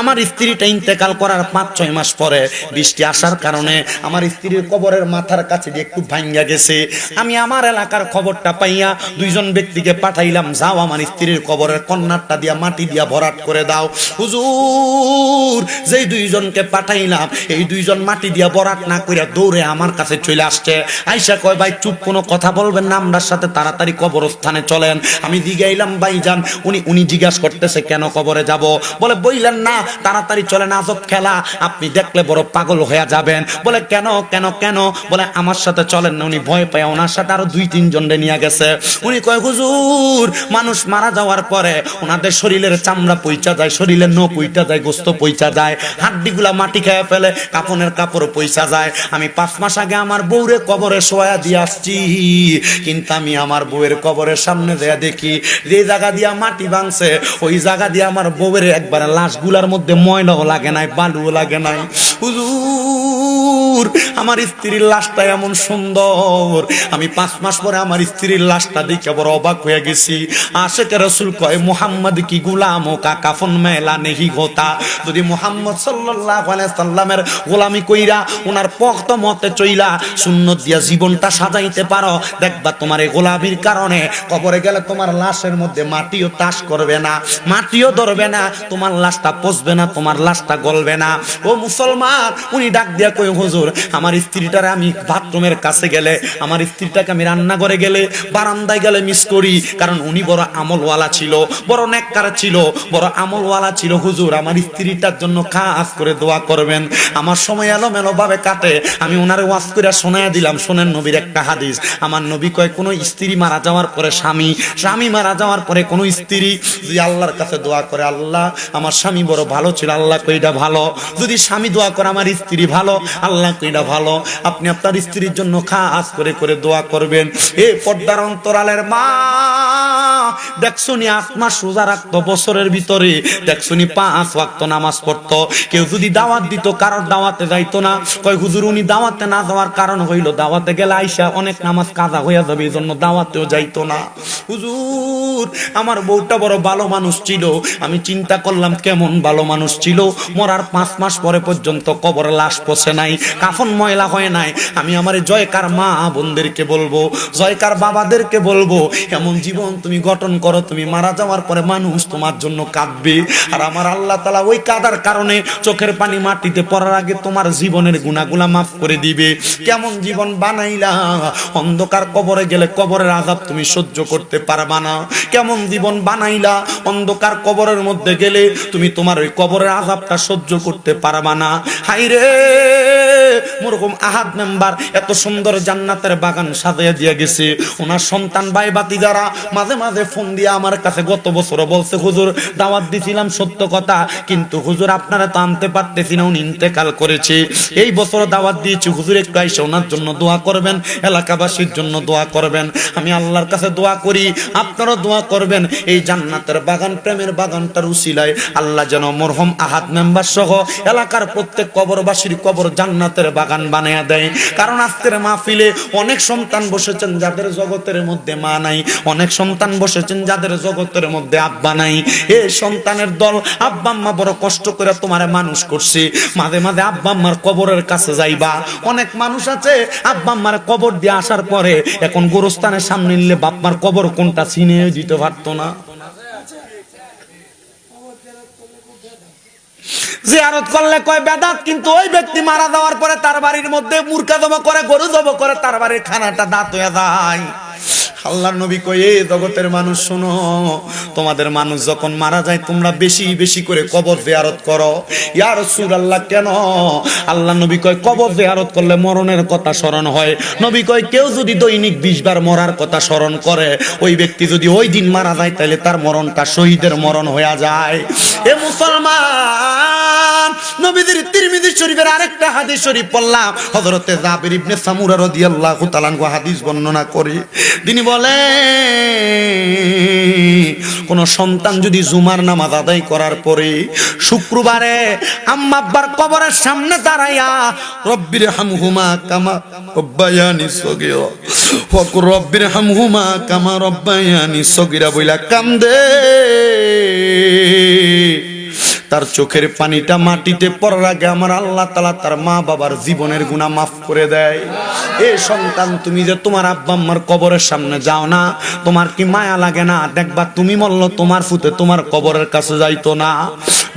আমার স্ত্রীটা ইন্তেকাল করার পাঁচ ছয় মাস পরে বৃষ্টি আসার কারণে আমার স্ত্রীর কবরের মাথার কাছে দিয়ে একটু ভাঙ্গা গেছে। আমি আমার এলাকার খবরটা পাইয়া দুইজন ব্যক্তিকে পাঠাইলাম, যাও আমার স্ত্রীর কবরের কন্যারটা দিয়া, মাটি দিয়া ভরাট করে দাও। হুজুর, যেই দুইজনকে পাঠাইলাম, এই দুইজন মাটি দিয়া ভরাট না কইরা দৌড়ে আমার কাছে চলে আসছে। আইসা কয়, ভাই, চুপ, কোনো কথা বলবেন না আমরার সাথে তাড়াতাড়ি কবরস্থানে চলেন। আমি দিগাইলাম ভাই যান উনি উনি জিজ্ঞাসা করতেছে, কেন কবরে যাব? বলে, বইলেন না তাড়াতাড়ি চলেন আজব খেলা। আপনি দেখলে বড় পাগল হয়ে যাবেন। বলে, কেন কেন কেন? বলে, আমার সাথে চলেন না। উনি ভয় পায় ওনার সাথে আরও দুই তিনজন নিয়ে গেছে। উনি কয়, হুজুর, মানুষ মারা যাওয়ার পরে ওনাদের শরীরের চামড়া পইচা যায়, শরীরের নখ পইচা যায়, গোস্ত পইচা যায়, হাড্ডিগুলা মাটি খেয়ে ফেলে কাপনের কাপড় পইচা যায়। আমি পাঁচ মাস আগে আমার বউরে কবরে শোয়া দিয়ে আসছি, কিন্তু আমি আমার বউয়ের কবরের সামনে দেয়া দেখি, যে জায়গা দিয়া মাটি ভাঙছে, ওই জায়গা দিয়ে আমার বউয়ের একবার লাশগুলার মধ্যে ময়লাও লাগে নাই বালুও লাগে নাই। হুজুর আমার স্ত্রীর লাশটা এমন সুন্দর। আমি পাঁচ মাস পরে আমার স্ত্রীর লাশটা দেখে বড় অবাক হয়ে গেছি। আশেকে রসুল কয়, মোহাম্মদ কি গুলাম ও কা কাফন মেলা নেহি গোতা যদি মোহাম্মদ আলাইহি সাল্লামের গোলামি কইরা ওনার পক্ত মতে চইলা সুন্নত দিয়া জীবনটা সাজাইতে পারো, দেখবা তোমার এই গোলামির কারণে কবরে গেলে তোমার লাশের মধ্যে মাটিও তাস করবে না, মাটিও ধরবে না, তোমার লাশটা পচবে না, তোমার লাশটা গলবে না। ও মুসলমান, উনি ডাক দিয়া কই হুজুর আমার স্ত্রীটারে আমি বাথরুমের কাছে গেলে, আমার স্ত্রীটাকে আমি রান্না করে গেলে, বারান্দায় গেলে মিস করি। কারণ উনি বড় আমলওয়ালা ছিল, বড় নেককার ছিল, বড় আমলওয়ালা ছিল। হুজুর, আমার স্ত্রীটার জন্য খাস করে দোয়া করবেন। আমার সময় এলোমেলো ভাবে কাটে। আমি ওনারে ওয়াজ করে শোনায় দিলাম। শোনেন নবীর একটা হাদিস। আমার নবী কয়, কোনো স্ত্রী মারা যাওয়ার পরে স্বামী স্বামী মারা যাওয়ার পরে কোনো স্ত্রী যদি আল্লাহর কাছে দোয়া করে, আল্লাহ আমার স্বামী বড় ভালো ছিল, আল্লাহ কইটা ভালো। যদি স্বামী দোয়া করে, আমার স্ত্রী ভালো। আল্লাহ কইটা ভালো। আপনি আপনার স্ত্রীর জন্য খাস করে করে দোয়া করবেন। এ পর্দার অন্তরালের মা। সোজা রাখতো বছরের ভিতরে পাঁচ ওয়াক্ত নামাজ পড়তো। কেউ যদি দাওয়াত দিত, কারোর দাওয়াতে যাইতো না। কয়, হুজুর, উনি দাওয়াতে না যাওয়ার কারণ দাওয়াতে গেলে আইসা অনেক নামাজ কাজা হইয়া যাবে এই জন্য দাওয়াতেও যাইতো না। হুজুর, আমার বউটা বড় ভালো মানুষ ছিল। আমি চিন্তা করলাম কেমন ভালো মানুষ ছিল। মরার পাঁচ মাস পরে পর্যন্ত কবরে লাশ পচে নাই, কাফন ময়লা হয় নাই। আমি আমার জয়কার মা বোনদেরকে বলব, জয়কার বাবাদেরকে বলব, এমন জীবন তুমি গঠন করো, তুমি মারা যাওয়ার পরে মানুষ তোমার জন্য কাঁদবে। আর আমার আল্লাহ তালা ওই কাদার কারণে চোখের পানি মাটিতে পড়ার আগে তোমার জীবনের গুণাগুলা মাফ করে দিবে। কেমন জীবন বানাইলা? অন্ধকার কবরে গেলে কবরের আজাব তুমি সহ্য করতে পারবা না। কেমন জীবন বানাইলা? অন্ধকার কবরের মধ্যে গেলে তুমি তোমার ওই কবরের আজাবটা সহ্য করতে পারবা না। হাইরে মরকম আহাদ মেম্বার এত সুন্দর জান্নাতের বাগান সাজিয়ে দিয়ে গেছে। ওনার সন্তান ভাই বাতি যারা মাঝে মাঝে ফোন দিয়ে আমার কাছে গত বছর বলছে, হুজুর, দাওয়াত দিছিলাম সত্য কথা, কিন্তু হুজুর আপনারা তো আনতে পারতেছি না, উনি ইন্তেকাল করেছে। এই বছর দাওয়াত দিয়েছি, হুজুর, একটু আইসে ওনার জন্য দোয়া করবেন, এলাকাবাসীর জন্য দোয়া করবেন। আমি আল্লাহর কাছে দোয়া করি আপনারা দোয়া করবেন। এই জান্নাতের বাগান, প্রেমের বাগানটার উসিলায় আল্লাহ যেন মরহম আহাদ মেম্বার সহ এলাকার প্রত্যেক কবরবাসীর কবর জান্নাতের বাগান বানায়া দেয়। কারণ আজকের মাহফিলে অনেক সন্তান বসেছেন যাদের জগতের মধ্যে মা নাই। অনেক সন্তান বসেছেন যাদের জগতের মধ্যে আব্বা নাই। এ সন্তানের দল আব্বা আম্মা বড় কষ্ট করে তোমার মানুষ করছে। মাঝে মাঝে আব্বা আম্মার কবরের কাছে যাইবা। অনেক মানুষ আছে, আব্বা আম্মার কবর দিয়ে আসার পরে এখন গোরস্থানের সামনে নিলে বাপ্পার কবর কোনটা চিনে দিতে পারতো না। জিয়ারত করলে কয় বেদাত, কিন্তু ওই ব্যক্তি মারা যাওয়ার পরে তার বাড়ির মধ্যে মূর্খা জমা করে, গরু জমা করে, তার বাড়ির খানাটা দাঁত হয়ে যায়। আল্লাহর নবী এ জগতের মানুষ, শোনো, তোমাদের মানুষ যখন মারা যায়, তোমরা বেশি বেশি করে কবর জিয়ারত করো। ইয়া রাসূলুল্লাহ, কেন? আল্লাহ নবী কয়, কবর জিয়ারত করলে মরণের কথা স্মরণ হয়। নবী কয়, কেউ যদি দৈনিক 20 বার মরার কথা স্মরণ করে, ওই ব্যক্তি যদি ওই দিন মারা যায়, তাহলে তার মরণটা শহীদের মরণ হয়ে যায়। এ মুসলমান নবীদের তিরমিজি শরীফের আরেকটা হাদিস শরীফ পড়লাম। হযরতে জাবির ইবনে সামুরা রাদিয়াল্লাহু তাআলা হাদিস বর্ণনা করে। তিনি বলে কোন সন্তান যদি জুমার নামাজ আদায় করার পরে শুক্রবারে আম্মা আব্বার কবরের সামনে দাঁড়াইয়া, রব্বির হামহুমা কামা রব্বায়ানি সগীরা ফকুর রব্বির হামহুমা কামা রব্বায়ানি সগীরা বইলা কান্দে তার চোখের পানিটা মাটিতে পড়ার আগে আমার আল্লাহ তালা তার মা বাবার জীবনের গুণা মাফ করে দেয়। এ সন্তান, তুমি যে তোমার আব্বা আম্মার কবরের সামনে যাও না, তোমার কি মায়া লাগে না? দেখবা তুমি মরল, তোমার ফুতে তোমার কবরের কাছে যাইতো না।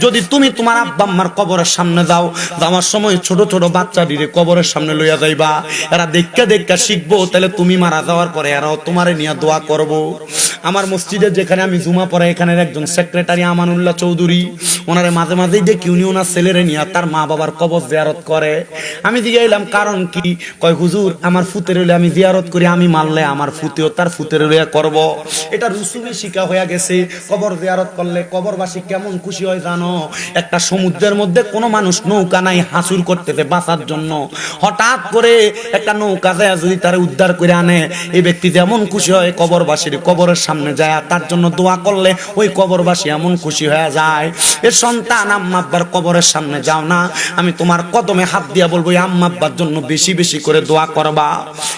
যদি তুমি তোমার আব্বা আম্মার কবরের সামনে যাও, যাওয়ার সময় ছোট ছোট বাচ্চা দিলে কবরের সামনে লইয়া যাইবা। এরা দেখা দেখা শিখব, তাহলে তুমি মারা যাওয়ার পরে এরাও তোমারে নিয়ে দোয়া করব। আমার মসজিদে যেখানে আমি জুমা পড়ে এখানের একজন সেক্রেটারি আমানুল্লাহ চৌধুরী, ওনারে মাঝে মাঝেই দেখি উনি ওনার ছেলেরে নিয়ে তার মা বাবার কবর জিয়ারত করে। আমি দিকে এলাম, কারণ কি? কয়, হুজুর, আমার ফুতের হইলে আমি জিয়ারত করি, আমি মানলে আমার ফুতেও তার ফুতের হইয়া করব। এটা রুসুমে শিকা হয়ে গেছে, কবর জিয়ারত করলে কবরবাসী কেমন খুশি হয় জানো? একটা সমুদ্রের মধ্যে কোনো মানুষ নৌকা নাই হাসুর করতেছে বাঁচার জন্য। হঠাৎ করে একটা নৌকা যায়, যদি তার উদ্ধার করে আনে এই ব্যক্তি যেমন খুশি হয় কবরবাসীর কবরের সামনে যায় তার জন্য দোয়া করলে ওই কবরবাসী এমন খুশি হয়ে যায় এর সন্তান, আম্মা আব্বার কবরের সামনে যাও না। আমি তোমার কদমে হাত দিয়া বলব আম্মা আব্বার জন্য বেশি বেশি করে দোয়া করবা।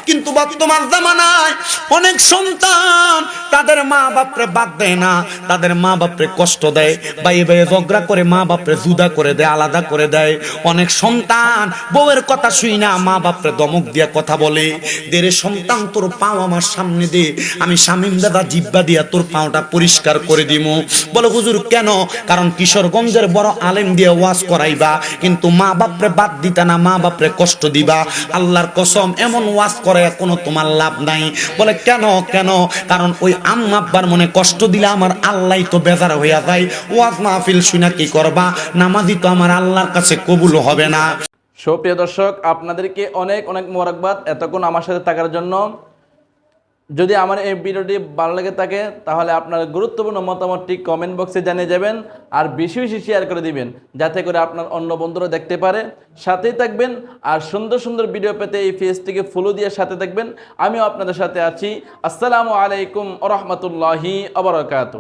কিন্তু বর্তমান জামানায় অনেক সন্তান তাদের মা বাপরে বাদ দেয় না, তাদের মা বাপরে কষ্ট দেয় বাইয়ে বাইয়ে ঝগড়া করে মা বাপরে জুদা করে দেয়, আলাদা করে দেয়। অনেক সন্তান বউয়ের কথা শুই না, মা বাপরে দমক দিয়া কথা বলে দেরে সন্তান তোর পাও আমার সামনে দে, আমি শামিম দাদা জিব্বা দিয়া তোর পাওটা পরিষ্কার করে দিমু। বলে, হুজুর, কেন? কারণ কিশোরগঞ্জের বড় আলেম দিয়ে ওয়াজ করাইবা, কিন্তু মা বাপরে বাদ দিতা না, মা বাপরে কষ্ট দিবা। আল্লাহর কসম, এমন ওয়াজ করে কোনো তোমার লাভ নাই। বলে, কেন? কেন? কারণ ওই আম্মা আব্বার মনে কষ্ট দিলে আমার আল্লাহ তো বেজার হইয়া যায়। ওয়াজ মাহফিল শুনা কি করবা? নামাজি তো আমার আল্লাহর কাছে কবুল হবে না। সুপ্রিয় দর্শক, আপনাদেরকে অনেক অনেক মোবারকবাদ এতক্ষণ আমার সাথে থাকার জন্য। যদি আমার এই ভিডিওটি ভালো লেগে থাকে, তাহলে আপনার গুরুত্বপূর্ণ মতামতটি কমেন্ট বক্সে জানিয়ে যাবেন আর বেশি বেশি শেয়ার করে দিবেন, যাতে করে আপনার অন্য বন্ধুরা দেখতে পারে। সাথেই থাকবেন আর সুন্দর সুন্দর ভিডিও পেতে এই পেজটিকে ফলো দিয়ে সাথে থাকবেন। আমিও আপনাদের সাথে আছি। আসসালামু আলাইকুম রহমতুল্লাহি আবরকাত